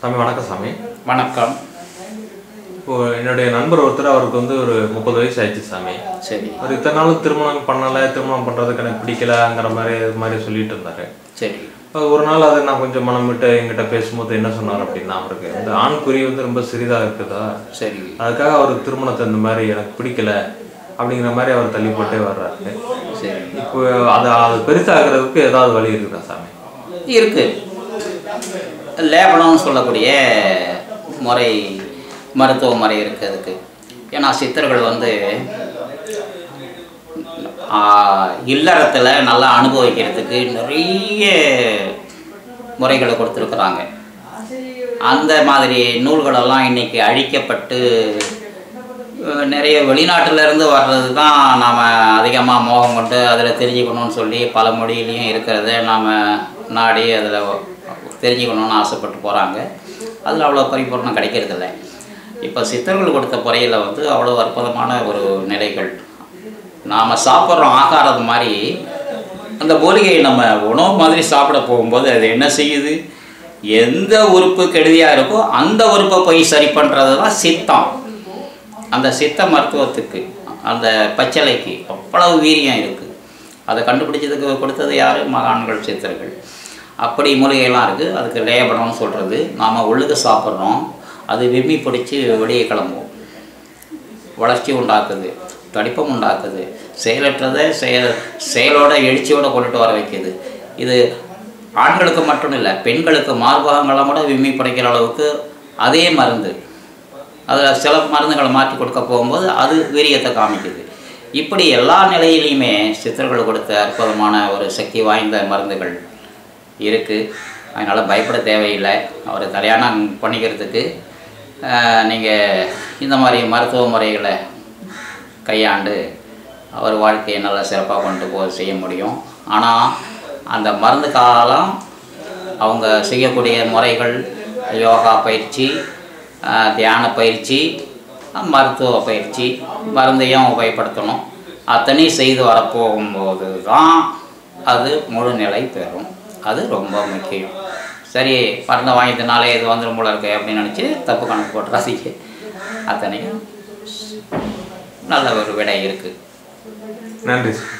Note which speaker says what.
Speaker 1: சாமி வணக்கம் சாமி.
Speaker 2: வணக்கம்.
Speaker 1: இப்போ என்னுடைய நண்பர் ஒருத்தர் அவருக்கு வந்து ஒரு முப்பது வயசு ஆயிடுச்சு சாமி.
Speaker 2: சரி.
Speaker 1: அவர் இத்தனை நாள் திருமணம் பண்ணலை திருமணம் பண்ணுறதுக்கு எனக்கு பிடிக்கலங்கிற மாதிரி இது மாதிரி சொல்லிட்டு இருந்தாரு.
Speaker 2: சரி.
Speaker 1: ஒரு நாள் அதை நான் கொஞ்சம் மனம் விட்டு எங்கிட்ட பேசும்போது என்ன சொன்னார் அப்படின்னா அவருக்கு இந்த ஆண் குறி வந்து ரொம்ப சிறிதாக இருக்குதா?
Speaker 2: சரி.
Speaker 1: அதுக்காக அவர் திருமணத்தை இந்த மாதிரி எனக்கு பிடிக்கல அப்படிங்கிற மாதிரி அவர் தள்ளி போட்டே வர்றாரு.
Speaker 2: சரி.
Speaker 1: இப்போ அதை அது பெருசாகிறதுக்கு ஏதாவது வழி இருக்குதா சாமி?
Speaker 2: இருக்கு. லேபனம்னு சொல்லக்கூடிய முறை மருத்துவ முறை இருக்குது அதுக்கு. ஏன்னா சித்தர்கள் வந்து இல்லறத்தில் நல்லா அனுபவிக்கிறதுக்கு நிறைய முறைகளை கொடுத்துருக்குறாங்க. அந்த மாதிரி நூல்களெல்லாம் இன்றைக்கி அழிக்கப்பட்டு நிறைய வெளிநாட்டிலேருந்து வர்றது தான் நாம் அதிகமாக மோகம் கொண்டு அதில் தெரிஞ்சுக்கணும்னு சொல்லி பல மொழியிலையும் இருக்கிறத நாம் நாடி அதில் தெரிஞ்சுக்கணும்னு ஆசைப்பட்டு போகிறாங்க அதில் அவ்வளோ பரிபூர்ணம் கிடைக்கிறதில்ல. இப்போ சித்தர்கள் கொடுத்த முறையில் வந்து அவ்வளோ அற்புதமான ஒரு நிலைகள். நாம் சாப்பிட்றோம் ஆகாரது மாதிரி அந்த மூலிகையை நம்ம உணவு மாதிரி சாப்பிட போகும்போது அது என்ன செய்யுது? எந்த உறுப்பு கெடுதியாக இருக்கோ அந்த உறுப்பை போய் சரி பண்ணுறது தான் சித்தம். அந்த சித்த மருத்துவத்துக்கு அந்த பச்சளைக்கு அவ்வளவு வீரியம் இருக்குது அதை கண்டுபிடிச்சதுக்கு கொடுத்தது யார்? மகான்கள் சித்தர்கள். அப்படி மூலிகைலாம் இருக்குது அதுக்கு லேபனம்னு சொல்கிறது நாம் உள்ளுக்கு சாப்பிட்றோம். அது விம்மி பிடிச்சி வெளியே கிளம்பும் வளர்ச்சி உண்டாக்குது. தடிப்பம் உண்டாக்குது. செயலற்றதை செயல் செயலோட எழுச்சியோட கொண்டுட்டு வர வைக்குது. இது ஆண்களுக்கு மட்டும் இல்லை பெண்களுக்கு மார்பகங்கள்லாம் கூட விம்மி படைக்கிற அளவுக்கு அதே மருந்து. அதில் சில மருந்துகளை மாற்றி கொடுக்க போகும்போது அது வீரியத்தை காமிக்குது. இப்படி எல்லா நிலையிலையுமே சித்தர்கள் கொடுத்த அற்புதமான ஒரு சக்தி வாய்ந்த மருந்துகள். இருக்குது அதனால் பயப்பட தேவையில்லை. அவர் கல்யாணம் பண்ணிக்கிறதுக்கு நீங்கள் இந்த மாதிரி மருத்துவ முறைகளை கையாண்டு அவர் வாழ்க்கையை நல்லா சிறப்பாக கொண்டு போ செய்ய முடியும். ஆனால் அந்த மருந்து காலம் அவங்க செய்யக்கூடிய முறைகள் யோகா பயிற்சி தியான பயிற்சி மருத்துவ பயிற்சி மருந்தையும் உபயோகப்படுத்தணும். அத்தனையும் செய்து வரப்போகும்போது தான் அது முழு நிலை பெறும். அது ரொம்ப முக்கியம். சரி மருந்தை வாங்கிட்டனாலே இது வந்துடும் போல இருக்கு அப்படின்னு நினச்சி தப்பு கணக்கு போட்டுறாதீங்க அத்தனையும் நல்ல ஒரு விடை இருக்குது
Speaker 1: நன்றி. சார்